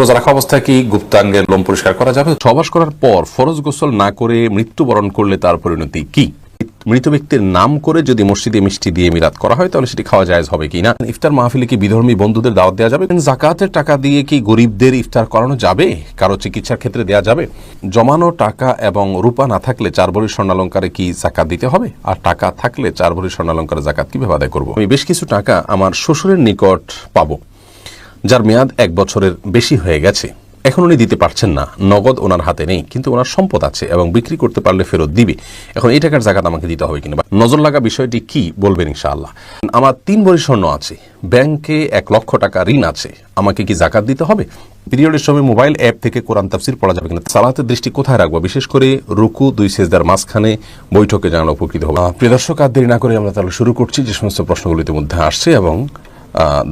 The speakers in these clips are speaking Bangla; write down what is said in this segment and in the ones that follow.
রোজা রাখা অবস্থায় কি গুপ্তাঙ্গের লোম পরিষ্কার করা যাবে? সবাস করার পর ফরজ গোসল না করে মৃত্যুবরণ করলে তার পরিণতি কি? মৃত ব্যক্তির নাম করে যদি মসজিদে মিষ্টি দিয়ে মিরাত করা হয়, তাহলে সেটি খাওয়া যায় হবে কি না ইফতার মাহফিলে কি বিধর্মী বন্ধুদের দাওয়াত দেওয়া যাবে? জাকাতের টাকা দিয়ে কি গরিবদের ইফতার করানো যাবে? কারও চিকিৎসার ক্ষেত্রে দেওয়া যাবে? জমানো টাকা এবং রূপা না থাকলে চার ভরি স্বর্ণালঙ্কারে কি জাকাত দিতে হবে? আর টাকা থাকলে চার ভরি স্বর্ণালঙ্কারে জাকাত কীভাবে আদায় করব? আমি বেশ কিছু টাকা আমার শ্বশুরের নিকট পাবো। যার মেয়াদ এক বছরের বেশি হয়ে গেছে। এখন উনি দিতে পারছেন না। নগদ ওনার হাতে নেই, কিন্তু ওনার সম্পদ আছে এবং বিক্রি করতে পারলে ফেরত দিবে। এখন এই টাকার জায়গাটা আমাকে দিতে হবে কিনা নজর লাগা বিষয়টি কি বলবেন ইনশাআল্লাহ। আমার তিন ভরি স্বর্ণ আছে। ব্যাংকে এক লক্ষ টাকা ঋণ আছে। আমাকে কি জাকাত দিতে হবে? পিরিয়ডের সময় মোবাইল অ্যাপ থেকে কোরআন তাফসির পড়া যাবে কিনা? সালাতের দৃষ্টি কোথায় রাখব? বিশেষ করে রুকু, দুই সেজদার মাঝখানে বৈঠকে জানানো উপকৃত হবে। প্রিয় দর্শক, আর দেরি না করে আমরা তাহলে শুরু করছি যে সমস্ত প্রশ্নগুলিতে মধ্যে আসছে এবং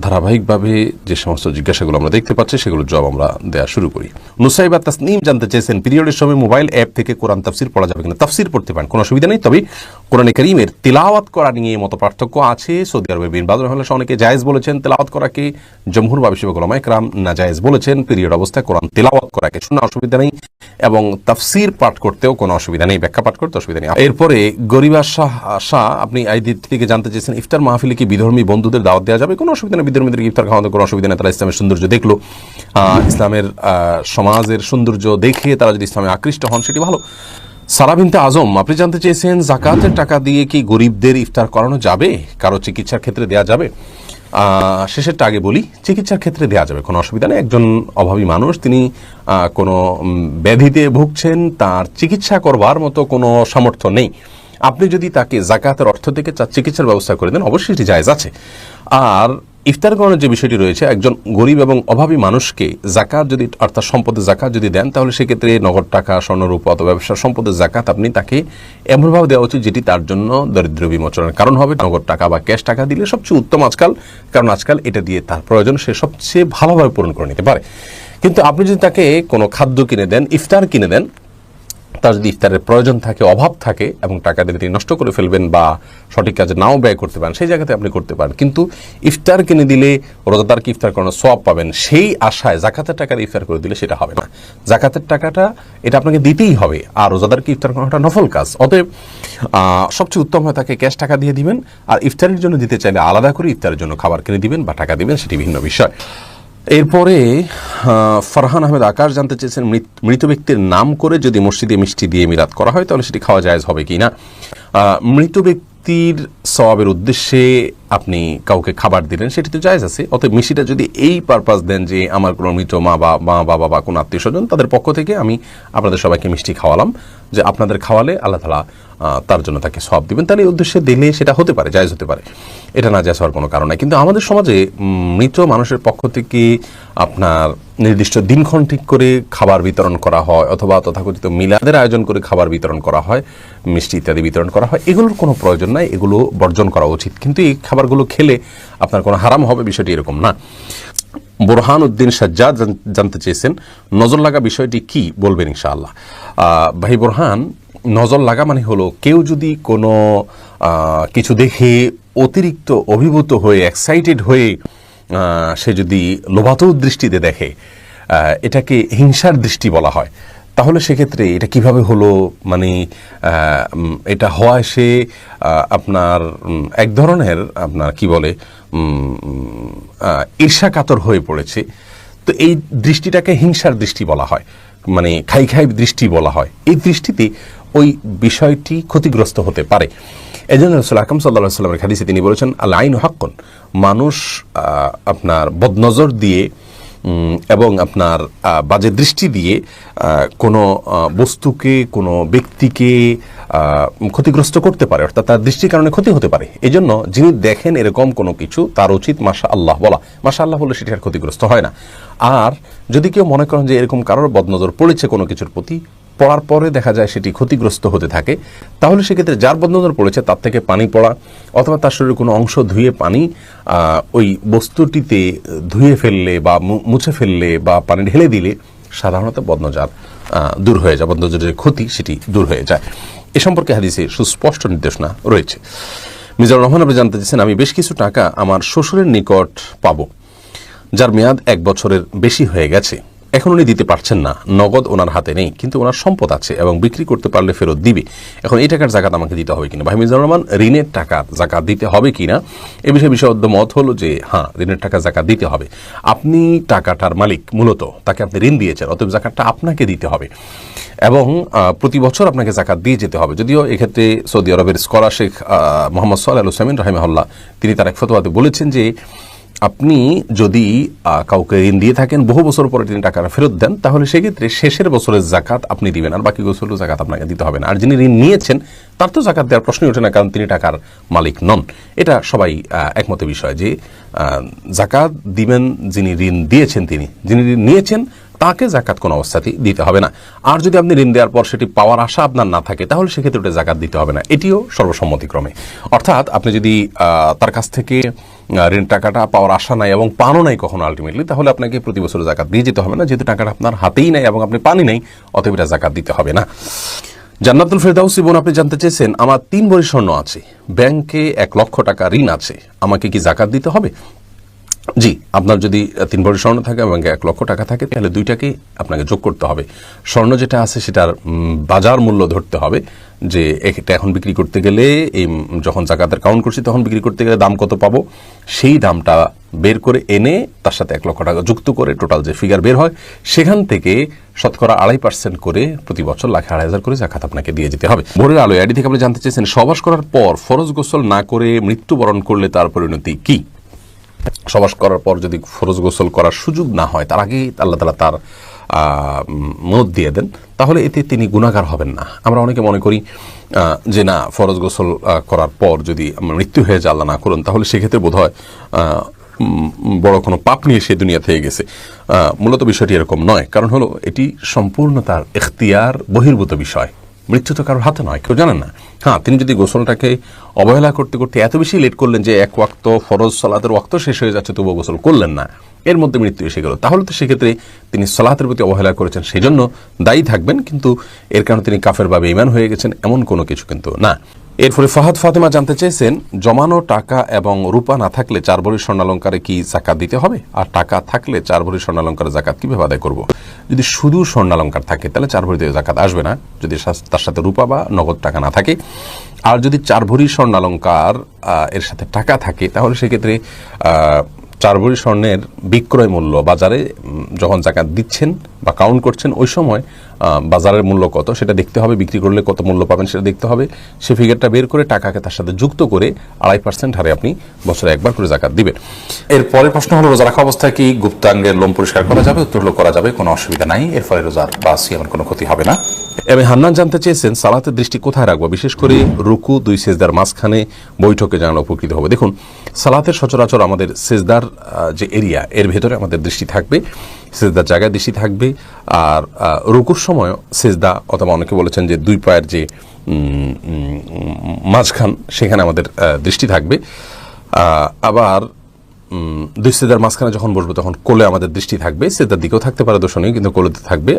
ধারাবাহিকভাবে যে সমস্ত জিজ্ঞাসাগুলো আমরা দেখতে পাচ্ছি, সেগুলোর জবাব আমরা দেওয়া শুরু করি। নুসাইবা তাসনিম জানতে চেয়েছেন, পিরিয়ডের সময় মোবাইল অ্যাপ থেকে কোরআন তাফসির পড়া যাবে কিনা? তাফসির পড়তে পারেন, কোনো অসুবিধা নেই। তবে কোরআন করিমের তিলাওয়াত করা নিয়ে মত পার্থক্য আছে। সৌদি আরবের বিন বাদর রহমান অনেকে জায়েজ বলেছেন, তেলাওয়াত করাকে জমহুর বা বিশ্ববিক ওলামা একরাম না জায়েজ বলেছেন, পিরিয়ড অবস্থায় কোরআন তেলাওয়াত করাকে শোনা অসুবিধা নেই। এবং তাফসির পাঠ করতেও কোনো অসুবিধা নেই, ব্যাখ্যা পাঠ করতে অসুবিধা নেই। এরপরে গরিবা শাহ শাহ, আপনি আইদির থেকে জানতে চেয়েছেন, ইফতার মাহফিলে কি বিধর্মী বন্ধুদের দাওয়াত দেওয়া যাবে? কোনো অসুবিধা নেই, বিধর্মীদের ইফতার খাওয়াতে কোনো অসুবিধা নেই, তারা ইসলামের সৌন্দর্য দেখল। ইসলামের সমাজের সৌন্দর্য দেখে তারা যদি ইসলামে আকৃষ্ট হন, সেটি ভালো। সারা বিনতে আজম, আপনি জানতে চেয়েছেন, জাকাতের টাকা দিয়ে কি গরিবদের ইফতার করানো যাবে? কারও চিকিৎসার ক্ষেত্রে দেওয়া যাবে? শেষেরটা আগে বলি, চিকিৎসার ক্ষেত্রে দেওয়া যাবে, কোনো অসুবিধা নেই। একজন অভাবী মানুষ, তিনি কোনো ব্যাধিতে ভুগছেন, তার চিকিৎসা করবার মতো কোনো সামর্থ্য নেই। আপনি যদি তাকে জাকাতের অর্থ থেকে চিকিৎসার ব্যবস্থা করে দেন, অবশ্যই এটি জায়জ আছে। আর ইফতার করানোর যে বিষয়টি রয়েছে, একজন গরিব এবং অভাবী মানুষকে জাকাত যদি, অর্থাৎ সম্পদের জাকাত যদি দেন, তাহলে সেক্ষেত্রে নগদ টাকা স্বর্ণরূপ অথবা ব্যবসার সম্পদের জাকাত আপনি তাকে এমনভাবে দেওয়া উচিত যেটি তার জন্য দরিদ্র বিমোচনের কারণ হবে। নগদ টাকা বা ক্যাশ টাকা দিলে সবচেয়ে উত্তম আজকাল, কারণ আজকাল এটা দিয়ে তার প্রয়োজন সে সবচেয়ে ভালোভাবে পূরণ করে নিতে পারে। কিন্তু আপনি যদি তাকে কোনো খাদ্য কিনে দেন, ইফতার কিনে দেন তার যদি ইফতারের প্রয়োজন থাকে, অভাব থাকে এবং টাকা দিয়ে নষ্ট করে ফেলবেন বা সঠিক কাজে নাও ব্যয় করতে পারেন, সেই জায়গাতে আপনি করতে পারেন। কিন্তু ইফতার কিনে দিলে রোজাদারকে ইফতার করানোর সব পাবেন, সেই আশায় জাকাতের টাকার ইফতার করে দিলে সেটা হবে না। জাকাতের টাকাটা, এটা আপনাকে দিতেই হবে, আর রোজাদারকে ইফতার করানোটা নফল কাজ। অতএব সবচেয়ে উত্তম হয় তাকে ক্যাশ টাকা দিয়ে দিবেন, আর ইফতারের জন্য দিতে চাইলে আলাদা করে ইফতারের জন্য খাবার কিনে দিবেন বা টাকা দিবেন, সেটি ভিন্ন বিষয়। এরপরে ফরহান আহমেদ আকাশ জানতে চেয়েছেন মৃত- ব্যক্তির নাম করে যদি মসজিদে মিষ্টি দিয়ে মিলাদ করা হয়, তাহলে সেটি খাওয়া যায় হবে কি না মৃত মৃত ব্যক্তির সবাবের উদ্দেশ্যে আপনি কাউকে খাবার দিলেন, সেটি তো জায়জ আছে। অতএব মিষ্টিটা যদি এই পারপাস দেন যে আমার কোনো মৃত মা বা, মা বাবা বা কোনো আত্মীয় স্বজন, তাদের পক্ষ থেকে আমি আপনাদের সবাইকে মিষ্টি খাওয়ালাম, যে আপনাদের খাওয়ালে আল্লাহ তালা তার জন্য তাকে সব দিবেন। তাহলে এই উদ্দেশ্যে দিলে সেটা হতে পারে, জায়জ হতে পারে। এটা না জায়জ হওয়ার কোনো কারণ নাই। কিন্তু আমাদের সমাজে মৃত মানুষের পক্ষ থেকে আপনার নির্দিষ্ট দিনক্ষণ ঠিক করে খাবার বিতরণ করা হয়, অথবা তথাকথিত মিলাদের আয়োজন করে খাবার বিতরণ করা হয়, মিষ্টি ইত্যাদি বিতরণ করা হয়। এগুলোর কোনো প্রয়োজন নাই, এগুলো বর্জন করা উচিত। কিন্তু এই খাবারগুলো খেলে আপনার কোনো হারাম হবে, বিষয়টি এরকম না। বোরহান উদ্দিন সাজ্জাদ জানতে চেয়েছেন, নজর লাগা বিষয়টি কি বলবেন ইনশাআল্লাহ। ভাই বোরহান, নজর লাগা মানে হলো কেউ যদি কোনো কিছু দেখে অতিরিক্ত অভিভূত হয়ে এক্সাইটেড হয়ে সে যদি লোভাতুর দৃষ্টিতে দেখে এটাকে হিংসার দৃষ্টি বলা হয় তাহলে সেক্ষেত্রে এটা কীভাবে হলো? মানে এটা হওয়ায় সে আপনার এক ধরনের আপনার কি বলে উম, আহ, ঈর্ষাকাতর হয়ে পড়েছে। তো এই দৃষ্টিটাকে হিংসার দৃষ্টি বলা হয় মানে খাই খাই দৃষ্টি বলা হয়। এই দৃষ্টিতে ওই বিষয়টি ক্ষতিগ্রস্ত হতে পারে। এই জন্য রসুল আকরম সাল্লা সাল্লামের হাদিসে তিনি বলেছেন আল্লাহ আইন হাক্কন। মানুষ আপনার বদনজর দিয়ে এবং আপনার বাজে দৃষ্টি দিয়ে কোনো বস্তুকে, কোনো ব্যক্তিকে ক্ষতিগ্রস্ত করতে পারে, অর্থাৎ তার দৃষ্টির কারণে ক্ষতি হতে পারে। এই জন্য যিনি দেখেন এরকম কোনো কিছু, তার উচিত মাসা আল্লাহ বলা। মাসা আল্লাহ বলে সেটি আর ক্ষতিগ্রস্ত হয় না। আর যদি কেউ মনে করেন যে এরকম কারোর বদনজর পড়েছে কোনো কিছুর প্রতি, পড়ার পরে দেখা যায় সেটি ক্ষতিগ্রস্ত হতে থাকে, তাহলে সেক্ষেত্রে যার বদনজর পড়েছে তার থেকে পানি পড়া, অথবা তার শরীরের কোনো অংশ ধুয়ে পানি ওই বস্তুটিতে ধুয়ে ফেললে বা মুছে ফেললে বা পানি ঢেলে দিলে সাধারণত বদনজার দূর হয়ে যায়, বদনজরের ক্ষতি সেটি দূর হয়ে যায়। এ সম্পর্কে হাদিসে সুস্পষ্ট নির্দেশনা রয়েছে। মিজার রহমান আপনি জানতে চাইছেন, আমি বেশ কিছু টাকা আমার শ্বশুরের নিকট পাব, যার মেয়াদ এক বছরের বেশি হয়ে গেছে। এখন উনি দিতে পারছেন না। নগদ ওনার হাতে নেই, কিন্তু ওনার সম্পদ আছে এবং বিক্রি করতে পারলে ফেরত দিবে। এখন এই টাকার জাকাত আমাকে দিতে হবে কিনা? ভাই রহমান, ঋণের টাকা জাকাত দিতে হবে কিনা? এ বিষয়ে বিশদ মত হলো যে হ্যাঁ ঋণের টাকা জাকাত দিতে হবে। আপনি টাকাটার মালিক মূলত, তাকে আপনি ঋণ দিয়েছেন, অতএব জাকাতটা আপনাকে দিতে হবে। এবং প্রতি বছর আপনাকে জাকাত দিয়ে যেতে হবে। যদিও এক্ষেত্রে সৌদি আরবের স্কলার শেখ মোহাম্মদ সোহাল হুসাইমিন রাহিমাহুল্লাহ, তিনি তার এক ফতোয়াতে বলেছেন যে আপনি যদি কাউকে ঋণ দিয়ে থাকেন, বহু বছর পরে তিনি টাকাটা ফেরত দেন, তাহলে সেক্ষেত্রে শেষের বছরের জাকাত আপনি দিবেন, আর বাকি বছরের জাকাত আপনাকে দিতে হবে না। আর যিনি ঋণ নিয়েছেন, তার তো জাকাত দেওয়ার প্রশ্নই ওঠে না, কারণ তিনি টাকার মালিক নন। এটা সবাই একমত বিষয় যে জাকাত দিবেন যিনি ঋণ দিয়েছেন তিনি। যিনি ঋণ নিয়েছেন তাকে জাকাত কোনো অবস্থাতেই দিতে হবে না। আর যদি আপনি ঋণ দেওয়ার পর সেটি পাওয়ার আশা আপনার না থাকে, তাহলে সেক্ষেত্রে ওটা জাকাত দিতে হবে না। এটিও সর্বসম্মতিক্রমে। অর্থাৎ আপনি যদি তার কাছ থেকে ঋণ টাকাটা পাওয়ার আশা নাই এবং পানও নাই কখনো আলটিমেটলি তাহলে আপনাকে প্রতি বছর জাকাত দিয়ে যেতে হবে না। যেহেতু টাকাটা আপনার হাতেই নাই এবং আপনি পানি নাই, অতএব এটা জাকাত দিতে হবে না। জান্নাতুল ফেরদাউসি বোন, আপনি জানতে চেয়েছেন, আমার তিন ভরি স্বর্ণ আছে। ব্যাংকে এক লক্ষ টাকা ঋণ আছে। আমাকে কি জাকাত দিতে হবে? জি, আপনার যদি তিন ভরি স্বর্ণ থাকে এবং এক লক্ষ টাকা থাকে, তাহলে দুইটাকে আপনাকে যোগ করতে হবে। স্বর্ণ যেটা আছে, সেটার বাজার মূল্য ধরতে হবে যে এটা এখন বিক্রি করতে গেলে এই, যখন জাকাতের কাউন্ট করছি, তখন বিক্রি করতে গেলে দাম কত পাবো? সেই দামটা বের করে এনে তার সাথে এক লক্ষ টাকা যুক্ত করে টোটাল যে ফিগার বের হয়, সেখান থেকে শতকরা আড়াই পার্সেন্ট করে প্রতি বছর লাখে আড়াই হাজার করে জাকাত আপনাকে দিয়ে যেতে হবে। ভোরের আলো আইডি থেকে আপনি জানতে চেয়েছেন সবাস করার পর ফরজ গোসল না করে মৃত্যুবরণ করলে তার পরিণতি কি? সবাস করার পর যদি ফরজ গোসল করার সুযোগ না হয়, তার আগেই আল্লাহ তালা তার মত দিয়ে দেন, তাহলে এতে তিনি গুণাগার হবেন না। আমরা অনেকে মনে করি যে না, ফরজ গোসল করার পর যদি মৃত্যু হয়ে যায়, আল্লাহ না করুন, তাহলে সেক্ষেত্রে বোধ হয় বড় কোনো পাপ নিয়ে সে দুনিয়া থেকে গেছে। মূলত বিষয়টি এরকম নয়, কারণ হলো এটি সম্পূর্ণ তার এখতিয়ার, বহির্ভূত বিষয়। মৃত্যু তো কারোর হাতে নয়, কেউ জানেন না। হ্যাঁ তিনি যদি গোসলটাকে অবহেলা করতে করতে এত বেশি লেট করলেন যে এক ওয়াক্ত ফরজ সলাতের ওয়াক্ত শেষ হয়ে যাচ্ছে, তবুও গোসল করলেন না। এর মধ্যে মৃত্যু এসে গেল। তাহলে তো সেক্ষেত্রে তিনি সলাহাতের প্রতি অবহেলা করেছেন সেই জন্য দায়ী থাকবেন, কিন্তু এর কারণে তিনি কাফের ভাবে ইমান হয়ে গেছেন, এমন কোনো কিছু কিন্তু না। এরপরে ফাহাদ ফাতেমা জানতে চেয়েছেন, জমানো টাকা এবং রূপা না থাকলে চার ভরি স্বর্ণালঙ্কারে কি জাকাত দিতে হবে? আর টাকা থাকলে চার ভরি স্বর্ণালঙ্কারে জাকাত কীভাবে আদায় করব? যদি শুধু স্বর্ণালঙ্কার থাকে, তাহলে চার ভরিতে জাকাত আসবে না। যদি তার সাথে রূপা বা নগদ টাকা না থাকে। আর যদি চার ভরি স্বর্ণালঙ্কার এর সাথে টাকা থাকে, তাহলে সেক্ষেত্রে চার ভরি স্বর্ণের বিক্রয় মূল্য বাজারে যখন জাকাত দিচ্ছেন বা কাউন্ট করছেন, ওই সময় বাজারের মূল্য কত, সেটা দেখতে হবে, বিক্রি করলে কত মূল্য পাবেন সেটা দেখতে হবে। সে ফিগারটা বের করে টাকাকে তার সাথে যুক্ত করে আড়াই পার্সেন্ট হারে আপনি বছরে একবার করে জাকাত দিবেন। এর পরের প্রশ্ন হলো, রোজা রাখা অবস্থায় কি গুপ্তাঙ্গের লোম পরিষ্কার করা যাবে? উত্তর হলো, করা যাবে, কোনো অসুবিধা নাই। এর ফলে রোজার বা সিয়ামের কোনো ক্ষতি হবে না। এবং হান্নান জানতে চেয়েছেন, সালাতের দৃষ্টি কোথায় রাখব? বিশেষ করে রুকু, দুই সেজদার মাঝখানে বৈঠকে জানানো উপকৃত হবে। দেখুন, সালাতের সচরাচর আমাদের সেজদার যে এরিয়া এর ভেতরে আমাদের দৃষ্টি থাকবে। সেজদার জায়গায় দৃষ্টি থাকবে আর রুকুর সময় সেজদা অথবা অনেকে বলেছেন যে দুই পায়ের যে মাঝখান সেখানে আমাদের দৃষ্টি থাকবে। আবার দুই সেদার মাঝখানে যখন বসবো তখন কোলে আমাদের দৃষ্টি থাকবে। সেদার দিকেও থাকতে পারে দোষণীয় কিন্তু কোলেতে থাকবে।